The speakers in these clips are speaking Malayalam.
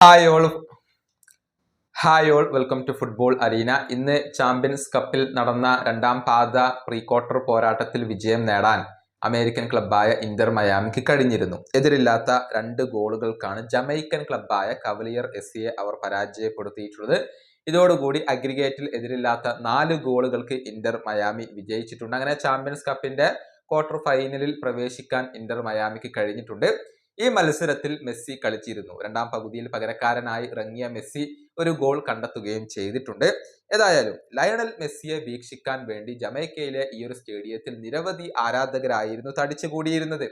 Hi all hi all welcome to football arena ഇന്ന് ചാമ്പ്യൻസ് കപ്പിൽ നടന്ന രണ്ടാം പാത പ്രീ ക്വാർട്ടർ പോരാട്ടത്തിൽ വിജയം നേടാൻ അമേരിക്കൻ ക്ലബ്ബായ ഇന്റർ മയാമിക്ക് കഴിഞ്ഞിരുന്നു. എതിരില്ലാത്ത രണ്ട് ഗോളുകൾക്കാണ് ജമൈക്കൻ ക്ലബ്ബായ കവലിയർ എസ് സിയെ അവർ പരാജയപ്പെടുത്തിയിട്ടുള്ളത്. ഇതോടുകൂടി അഗ്രിഗേറ്റിൽ എതിരില്ലാത്ത നാല് ഗോളുകൾക്ക് ഇന്റർ മയാമി വിജയിച്ചിട്ടുണ്ട്. അങ്ങനെ ചാമ്പ്യൻസ് കപ്പിന്റെ ക്വാർട്ടർ ഫൈനലിൽ പ്രവേശിക്കാൻ ഇന്റർ മയാമിക്ക് കഴിഞ്ഞിട്ടുണ്ട്. ഈ മത്സരത്തിൽ മെസ്സി കളിച്ചിരുന്നു. രണ്ടാം പകുതിയിൽ പകരക്കാരനായി ഇറങ്ങിയ മെസ്സി ഒരു ഗോൾ കണ്ടെത്തുകയും ചെയ്തിട്ടുണ്ട്. ഏതായാലും ലയണൽ മെസ്സിയെ വീക്ഷിക്കാൻ വേണ്ടി ജമൈക്കയിലെ ഈ ഒരു സ്റ്റേഡിയത്തിൽ നിരവധി ആരാധകരായിരുന്നു തടിച്ചുകൂടിയിരുന്നത്.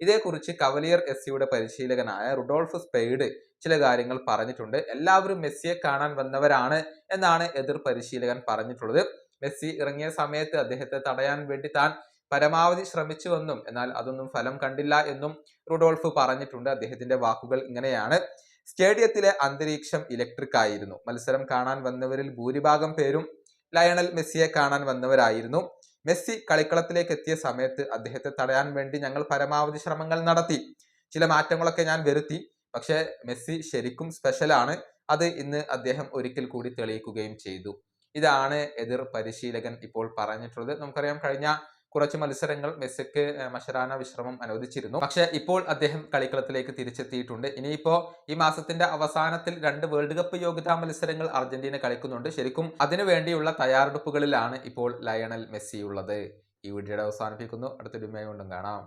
ഇതേക്കുറിച്ച് കവലിയർ എസ് സിയുടെ പരിശീലകനായ റുഡോൾഫ് സ്പെയ്ഡ് ചില കാര്യങ്ങൾ പറഞ്ഞിട്ടുണ്ട്. എല്ലാവരും മെസ്സിയെ കാണാൻ വന്നവരാണ് എന്നാണ് എതിർ പരിശീലകൻ പറഞ്ഞിട്ടുള്ളത്. മെസ്സി ഇറങ്ങിയ സമയത്ത് അദ്ദേഹത്തെ തടയാൻ വേണ്ടി താൻ പരമാവധി ശ്രമിച്ചുവെന്നും എന്നാൽ അതൊന്നും ഫലം കണ്ടില്ല എന്നും റുഡോൾഫ് പറഞ്ഞിട്ടുണ്ട്. അദ്ദേഹത്തിന്റെ വാക്കുകൾ ഇങ്ങനെയാണ്. സ്റ്റേഡിയത്തിലെ അന്തരീക്ഷം ഇലക്ട്രിക് ആയിരുന്നു. മത്സരം കാണാൻ വന്നവരിൽ ഭൂരിഭാഗം പേരും ലയണൽ മെസ്സിയെ കാണാൻ വന്നവരായിരുന്നു. മെസ്സി കളിക്കളത്തിലേക്ക് എത്തിയ സമയത്ത് അദ്ദേഹത്തെ തടയാൻ വേണ്ടി ഞങ്ങൾ പരമാവധി ശ്രമങ്ങൾ നടത്തി. ചില മാറ്റങ്ങളൊക്കെ ഞാൻ വരുത്തി. പക്ഷേ മെസ്സി ശരിക്കും സ്പെഷ്യലാണ് അത് ഇന്ന് അദ്ദേഹം ഒരിക്കൽ കൂടി തെളിയിക്കുകയും ചെയ്തു. ഇതാണ് എതിർ പരിശീലകൻ ഇപ്പോൾ പറഞ്ഞിട്ടുള്ളത്. നമുക്കറിയാം കഴിഞ്ഞ കുറച്ച് മത്സരങ്ങൾ മെസ്സിക്ക് മഷറാന വിശ്രമം അനുവദിച്ചിരുന്നു. പക്ഷേ ഇപ്പോൾ അദ്ദേഹം കളിക്കളത്തിലേക്ക് തിരിച്ചെത്തിയിട്ടുണ്ട്. ഇനിയിപ്പോ ഈ മാസത്തിന്റെ അവസാനത്തിൽ രണ്ട് വേൾഡ് കപ്പ് യോഗ്യതാ മത്സരങ്ങൾ അർജന്റീന കളിക്കുന്നുണ്ട്. ശരിക്കും അതിനുവേണ്ടിയുള്ള തയ്യാറെടുപ്പുകളിലാണ് ഇപ്പോൾ ലയണൽ മെസ്സി ഉള്ളത് ഈ വീഡിയോയുടെ അവസാനിപ്പിക്കുന്നു. അടുത്തൊരു കൊണ്ടും കാണാം.